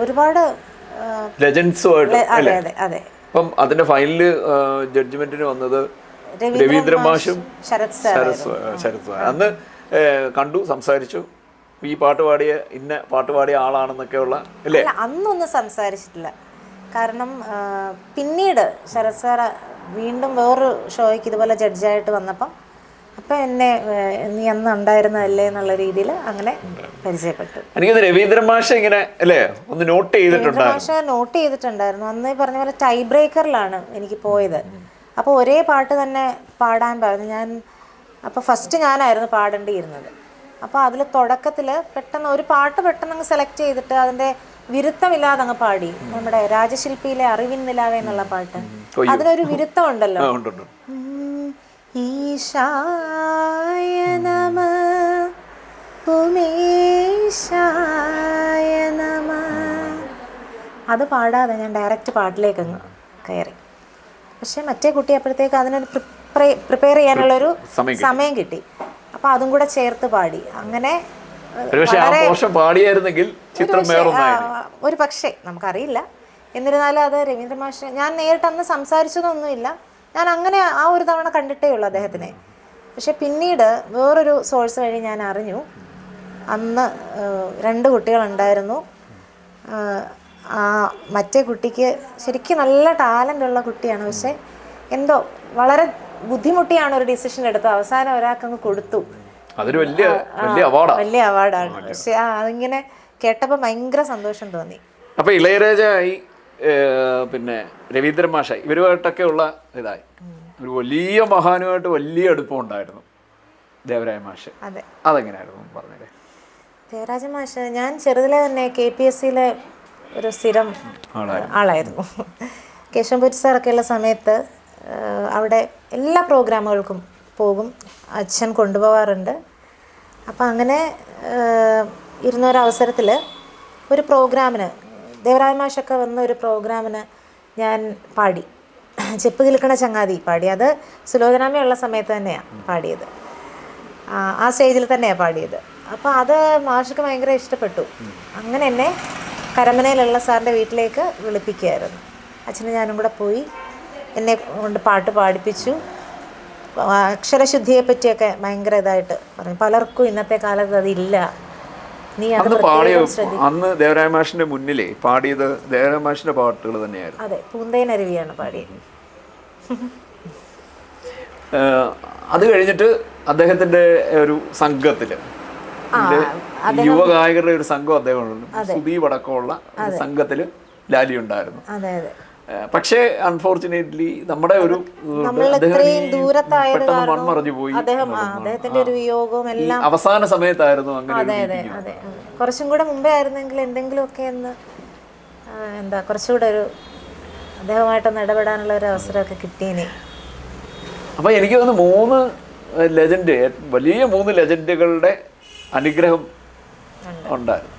ഒരുപാട് ലെജൻസുമായിട്ട് അതെ അതെ അതെ. അപ്പം അതിന്റെ ഫൈനൽ ജഡ്ജ്മെന്റിന് വന്നത് രവീന്ദ്രൻ മാഷും ശരത് ശരത് അന്ന് കണ്ടു സംസാരിച്ചു. ഈ പാട്ട് പാടിയ ഇന്ന പാട്ട് പാടിയ ആളാണെന്നൊക്കെയുള്ള അല്ലേ? അല്ല അന്നൊന്നും സംസാരിച്ചിട്ടില്ല. കാരണം പിന്നീട് ശരത് സാർ വീണ്ടും വേറൊരു ഷോയ്ക്ക് ഇതുപോലെ ജഡ്ജായിട്ട് വന്നപ്പം അപ്പം എന്നെ നീ അന്ന് ഉണ്ടായിരുന്നതല്ലേ എന്നുള്ള രീതിയിൽ അങ്ങനെ പരിചയപ്പെട്ടു. എനിക്ക് രവീന്ദ്രൻ മാഷ ഇങ്ങനെ അല്ലേ? ഒന്ന് നോട്ട് ചെയ്തിട്ടുണ്ടായിരുന്നു. മാഷ നോട്ട് ചെയ്തിട്ടുണ്ടായിരുന്നു. അന്ന് പറഞ്ഞ പോലെ ടൈ ബ്രേക്കറിലാണ് എനിക്ക് പോയത്. അപ്പോൾ ഒരേ പാട്ട് തന്നെ പാടാൻ പറഞ്ഞു ഞാൻ അപ്പോൾ ഫസ്റ്റ് ഞാനായിരുന്നു പാടേണ്ടിയിരുന്നത്. അപ്പോൾ അതിൽ തുടക്കത്തിൽ പെട്ടെന്ന് ഒരു പാട്ട് പെട്ടെന്ന് അങ്ങ് സെലക്ട് ചെയ്തിട്ട് അതിന്റെ വിരുത്തമില്ലാതെ അങ്ങ് പാടി. നമ്മുടെ രാജശില്പിയിലെ അറിവിൻ നിലാവേ എന്നുള്ള പാട്ട്. അതിനൊരു വിരുത്തം ഉണ്ടല്ലോ ഈശായ നമ ഉം. ഈശായ നമ. അത് പാടാതെ ഞാൻ ഡയറക്റ്റ് പാട്ടിലേക്ക് അങ്ങ് കയറി. പക്ഷെ മറ്റേ കുട്ടി അപ്പോഴത്തേക്ക് അതിനൊരു പ്രിപ്പയർ ചെയ്യാനുള്ളൊരു സമയം കിട്ടി. അപ്പോൾ അതും കൂടെ ചേർത്ത് പാടി. അങ്ങനെ പാടിയായിരുന്നെങ്കിൽ ചിത്രം ഒരു പക്ഷേ നമുക്കറിയില്ല. എന്നിരുന്നാലും അത് രവീന്ദ്ര മാഷ് ഞാൻ നേരിട്ട് അന്ന് സംസാരിച്ചതൊന്നുമില്ല. ഞാൻ അങ്ങനെ ആ ഒരു തവണ കണ്ടിട്ടേ ഉള്ളൂ അദ്ദേഹത്തിനെ. പക്ഷെ പിന്നീട് വേറൊരു സോഴ്സ് വഴി ഞാൻ അറിഞ്ഞു. അന്ന് രണ്ട് കുട്ടികളുണ്ടായിരുന്നു. ആ മറ്റേ കുട്ടിക്ക് ശരിക്കും നല്ല ടാലന്റ് ഉള്ള കുട്ടിയാണ്. പക്ഷേ എന്തോ വളരെ ബുദ്ധിമുട്ടിയാണ് ഒരു ഡിസിഷൻ എടുത്തത്. അവസാനം ഒരാൾക്കങ്ങ് കൊടുത്തു. അതൊരു വലിയ വലിയ അവാർഡാണ് വലിയ അവാർഡാണ് പക്ഷെ അതിങ്ങനെ കേട്ടപ്പോൾ ഭയങ്കര സന്തോഷം തോന്നി. അപ്പൊ ഇളയരാജ ആയി പിന്നെ രവീന്ദ്രൻ മാഷ ഇവരുമായിട്ടൊക്കെ ഉള്ള ഇതായി. ഒരു വലിയ മഹാനുമായിട്ട് വലിയ അടുപ്പം ഉണ്ടായിരുന്നു. ദേവരായ മാഷ്. അതെ. അതെങ്ങനെയായിരുന്നു ഒന്ന് ദേവരാജ മാഷ് ഞാൻ ചെറുതിലെ തന്നെ കെ പി എസ് സിയിലെ ഒരു സ്ഥിരം ആളായിരുന്നു. കേശവപുരി സാറൊക്കെ ഉള്ള സമയത്ത് അവിടെ എല്ലാ പ്രോഗ്രാമുകൾക്കും പോകും. അച്ഛൻ കൊണ്ടുപോകാറുണ്ട് അപ്പം അങ്ങനെ ഇരുന്ന ഒരു അവസരത്തിൽ ഒരു പ്രോഗ്രാമിന് ദേവരായ മാഷൊക്കെ വന്ന ഒരു പ്രോഗ്രാമിന് ഞാൻ പാടി. ചെപ്പ് കിൽക്കണ ചങ്ങാതി പാടി. അത് സുലോചനാമയുള്ള സമയത്ത് തന്നെയാണ് പാടിയത്. ആ സ്റ്റേജിൽ തന്നെയാണ് പാടിയത്. അപ്പോൾ അത് മാഷക്ക് ഭയങ്കര ഇഷ്ടപ്പെട്ടു. അങ്ങനെ എന്നെ കരമനയിലുള്ള സാറിന്റെ വീട്ടിലേക്ക് വിളിപ്പിക്കുകയായിരുന്നു. അച്ഛനും ഞാനും കൂടെ പോയി എന്നെ കൊണ്ട് പാട്ട് പാടിപ്പിച്ചു. അക്ഷരശുദ്ധിയെ പറ്റിയൊക്കെ ഭയങ്കര ഇതായിട്ട് പറഞ്ഞു. പലർക്കും ഇന്നത്തെ കാലത്ത് അതില്ല നീ അത് അന്ന് പാടിയ അന്ന് ദേവരായ മാഷിന്റെ മുന്നിലേ പാടിയത് ദേവരായ മാഷിന്റെ പാട്ടുകൾ തന്നെയായിരുന്നു. അതെ പൂന്തേനരുവിയാണ് പാടിയത്. അത് കഴിഞ്ഞിട്ട് അദ്ദേഹത്തിന്റെ ഒരു സംഘത്തിൽ യുവഗായകരുടെ ഒരു സംഘം അദ്ദേഹം സുദീപ് അടക്കമുള്ള സംഘത്തിൽ ലാലി ഉണ്ടായിരുന്നു. പക്ഷേ അൺഫോർച്ചുനേറ്റ്ലി നമ്മുടെ ഒരു പെട്ടെന്ന് മൺമറഞ്ഞു പോയി അദ്ദേഹത്തിന്റെ ഒരു വിയോഗവും എല്ലാം അവസാന സമയത്തായിരുന്നു അങ്ങനെ. കുറച്ചും കൂടെ മുമ്പേ ആയിരുന്നെങ്കിൽ എന്തെങ്കിലുമൊക്കെ ഒന്ന് ആ, എന്താ കുറച്ചുകൂടെ ഒരു അദ്ദേഹമായിട്ടൊന്ന് ഇടപെടാനുള്ള ഒരു അവസരമൊക്കെ കിട്ടിയേനെ അപ്പൊ എനിക്ക് തോന്നുന്നു മൂന്ന് ലെജൻഡ് വലിയ മൂന്ന് ലെജൻഡുകളുടെ അനുഗ്രഹം ഉണ്ടായിരുന്നു.